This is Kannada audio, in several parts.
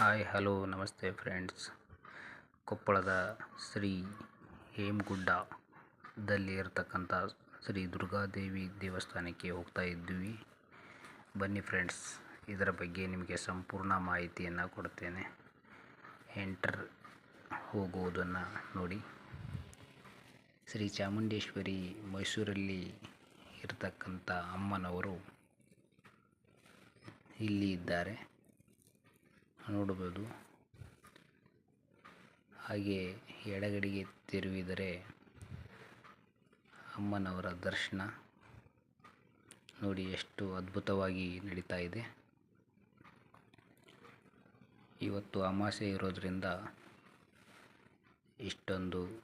ಹಾಯ್, ಹಲೋ, ನಮಸ್ತೆ ಫ್ರೆಂಡ್ಸ್. ಕೊಪ್ಪಳದ ಶ್ರೀ ಹೇಮಗುಡ್ಡದಲ್ಲಿ ಇರತಕ್ಕಂಥ ಶ್ರೀ ದುರ್ಗಾದೇವಿ ದೇವಸ್ಥಾನಕ್ಕೆ ಹೋಗ್ತಾ ಇದ್ದೀವಿ ಬನ್ನಿ ಫ್ರೆಂಡ್ಸ್, ಇದರ ಬಗ್ಗೆ ನಿಮಗೆ ಸಂಪೂರ್ಣ ಮಾಹಿತಿಯನ್ನು ಕೊಡ್ತೇನೆ. ಎಂಟರ್ ಹೋಗುವುದನ್ನು ನೋಡಿ. ಶ್ರೀ ಚಾಮುಂಡೇಶ್ವರಿ ಮೈಸೂರಲ್ಲಿ ಇರತಕ್ಕಂಥ ಅಮ್ಮನವರು ಇಲ್ಲಿ ಇದ್ದಾರೆ. ನೋಡಬಹುದು ಹಾಗೆ ಎಡಗಡೆಗೆ ತಿರುವಿದರೆ ಅಮ್ಮನವರ ದರ್ಶನ. ನೋಡಿ ಎಷ್ಟು ಅದ್ಭುತವಾಗಿ ನಡೀತಾ ಇದೆ. ಇವತ್ತು ಅಮಾಸೆ ಇರೋದರಿಂದ ಇಷ್ಟೊಂದು,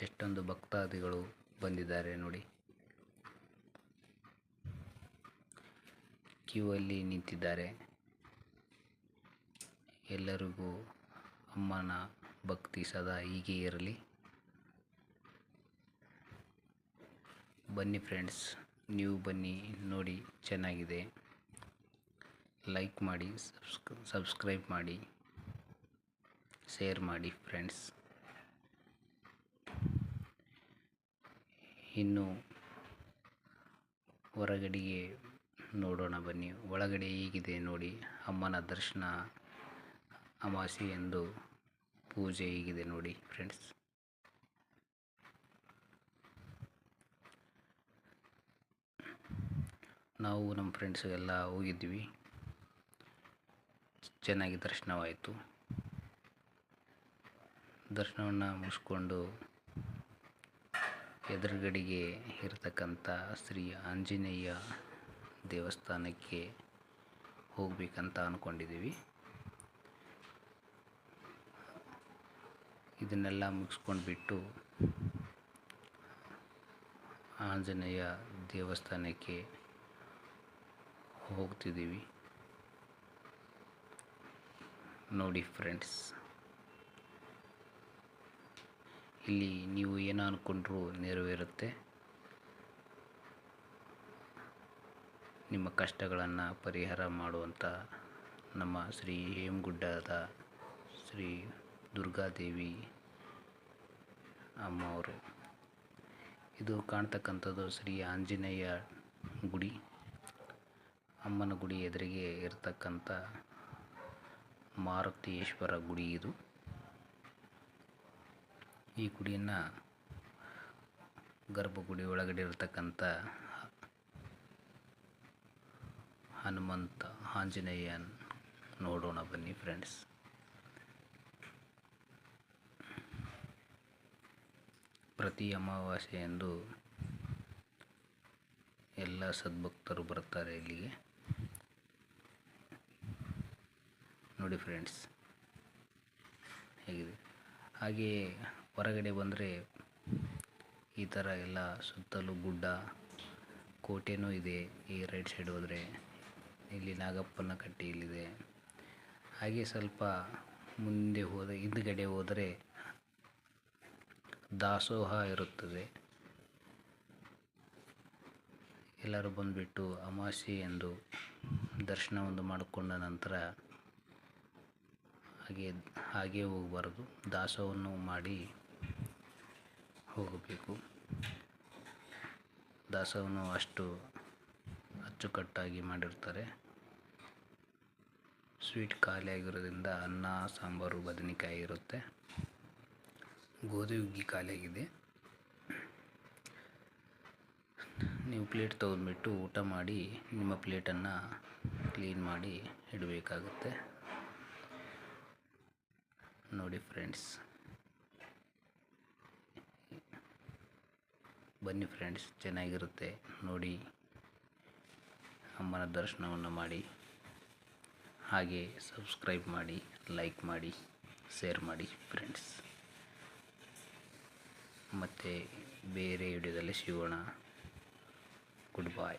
ಎಷ್ಟೊಂದು ಭಕ್ತಾದಿಗಳು ಬಂದಿದ್ದಾರೆ ನೋಡಿ. ಕ್ಯೂ ಅಲ್ಲಿ ನಿಂತಿದ್ದಾರೆ. ಎಲ್ಲರಿಗೂ ಅಮ್ಮನ ಭಕ್ತಿ ಸದಾ ಹೀಗೆ ಇರಲಿ. ಬನ್ನಿ ಫ್ರೆಂಡ್ಸ್ ನೀವು ಬನ್ನಿ, ನೋಡಿ, ಚೆನ್ನಾಗಿದೆ. ಲೈಕ್ ಮಾಡಿ ಸಬ್ಸ್ಕ್ ಸಬ್ಸ್ಕ್ರೈಬ್ ಮಾಡಿ ಶೇರ್ ಮಾಡಿ ಫ್ರೆಂಡ್ಸ್ ಇನ್ನು ಹೊರಗಡೆಗೆ ನೋಡೋಣ ಬನ್ನಿ. ಒಳಗಡೆ ಹೀಗಿದೆ ನೋಡಿ ಅಮ್ಮನ ದರ್ಶನ. ಅಮಾಸೆ ಎಂದು ಪೂಜೆ ಹೀಗಿದೆ ನೋಡಿ ಫ್ರೆಂಡ್ಸ್ ನಾವು ನಮ್ಮ ಫ್ರೆಂಡ್ಸ್ ಎಲ್ಲ ಹೋಗಿದ್ವಿ. ಚೆನ್ನಾಗಿ ದರ್ಶನವಾಯಿತು. ದರ್ಶನವನ್ನು ಮುಗಿಸ್ಕೊಂಡು ಎದುರುಗಡೆಗೆ ಇರತಕ್ಕಂಥ ಶ್ರೀ ಆಂಜನೇಯ ದೇವಸ್ಥಾನಕ್ಕೆ ಹೋಗಬೇಕಂತ ಅಂದ್ಕೊಂಡಿದ್ದೀವಿ ಇದನ್ನೆಲ್ಲ ಮುಗಿಸ್ಕೊಂಡ್ಬಿಟ್ಟು ಆಂಜನೇಯ ದೇವಸ್ಥಾನಕ್ಕೆ ಹೋಗ್ತಿದ್ದೀವಿ. ನೋಡಿ ಫ್ರೆಂಡ್ಸ್ ಇಲ್ಲಿ ನೀವು ಏನು ಅಂದ್ಕೊಂಡ್ರೂ ನೆರವೇರುತ್ತೆ. ನಿಮ್ಮ ಕಷ್ಟಗಳನ್ನು ಪರಿಹಾರ ಮಾಡುವಂಥ ನಮ್ಮ ಶ್ರೀ ಹೇಮಗುಡ್ಡದ ಶ್ರೀ ದುರ್ಗಾದೇವಿ ಅಮ್ಮವರು. ಇದು ಕಾಣ್ತಕ್ಕಂಥದ್ದು ಶ್ರೀ ಆಂಜನೇಯ ಗುಡಿ. ಅಮ್ಮನ ಗುಡಿ ಎದುರಿಗೆ ಇರತಕ್ಕಂಥ ಮಾರುತೀಶ್ವರ ಗುಡಿ ಇದು. ಈ ಗುಡಿಯನ್ನು ಗರ್ಭಗುಡಿ ಒಳಗಡೆ ಇರತಕ್ಕಂಥ ಹನುಮಂತ ಆಂಜನೇಯ ನೋಡೋಣ ಬನ್ನಿ ಫ್ರೆಂಡ್ಸ್ ಪ್ರತಿ ಅಮಾವಾಸ್ಯೆಯಂದು ಎಲ್ಲ ಸದ್ಭಕ್ತರು ಬರ್ತಾರೆ ಇಲ್ಲಿಗೆ. ನೋಡಿ ಫ್ರೆಂಡ್ಸ್ ಹೇಗಿದೆ? ಹಾಗೆಯೇ ಹೊರಗಡೆ ಬಂದರೆ ಈ ಥರ ಎಲ್ಲ ಸುತ್ತಲೂ ಗುಡ್ಡ, ಕೋಟೆನೂ ಇದೆ ಈ ರೈಟ್ ಸೈಡ್ ಹೋದರೆ. ಇಲ್ಲಿ ನಾಗಪ್ಪನ ಕಟ್ಟಿ ಇಲ್ಲಿದೆ. ಹಾಗೆ ಸ್ವಲ್ಪ ಮುಂದೆ ಹೋದ, ಹಿಂದ್ಗಡೆ ಹೋದರೆ ದಾಸೋಹ ಇರುತ್ತದೆ. ಎಲ್ಲರೂ ಬಂದುಬಿಟ್ಟು ಅಮಾಸಿ ಎಂದು ದರ್ಶನವನ್ನು ಮಾಡಿಕೊಂಡ ನಂತರ ಹಾಗೆ ಹಾಗೆ ಹೋಗಬಾರ್ದು. ದಾಸೋಹವನ್ನು ಮಾಡಿ ಹೋಗಬೇಕು. ದಾಸವನ್ನು ಅಷ್ಟು ಅಚ್ಚುಕಟ್ಟಾಗಿ ಮಾಡಿರ್ತಾರೆ. ಸ್ವೀಟ್ ಖಾಲಿಯಾಗಿರೋದ್ರಿಂದ ಅನ್ನ, ಸಾಂಬಾರು, ಬದನೆಕಾಯಿ ಇರುತ್ತೆ. ಗೋಧಿ ಹುಗ್ಗಿ ಖಾಲಿಯಾಗಿದೆ. ನೀವು ಪ್ಲೇಟ್ ತೊಗೊಂಡ್ಬಿಟ್ಟು ಊಟ ಮಾಡಿ, ನಿಮ್ಮ ಪ್ಲೇಟನ್ನು ಕ್ಲೀನ್ ಮಾಡಿ ಇಡಬೇಕಾಗುತ್ತೆ. ನೋಡಿ ಫ್ರೆಂಡ್ಸ್. ಬನ್ನಿ ಫ್ರೆಂಡ್ಸ್, ಚೆನ್ನಾಗಿರುತ್ತೆ. ನೋಡಿ, ಅಮ್ಮನ ದರ್ಶನವನ್ನು ಮಾಡಿ. ಹಾಗೆ ಸಬ್ಸ್ಕ್ರೈಬ್ ಮಾಡಿ, ಲೈಕ್ ಮಾಡಿ, ಶೇರ್ ಮಾಡಿ ಫ್ರೆಂಡ್ಸ್. ಮತ್ತು ಬೇರೆ ವಿಡಿಯೋದಲ್ಲಿ ಸಿಗೋಣ. ಗುಡ್ ಬಾಯ್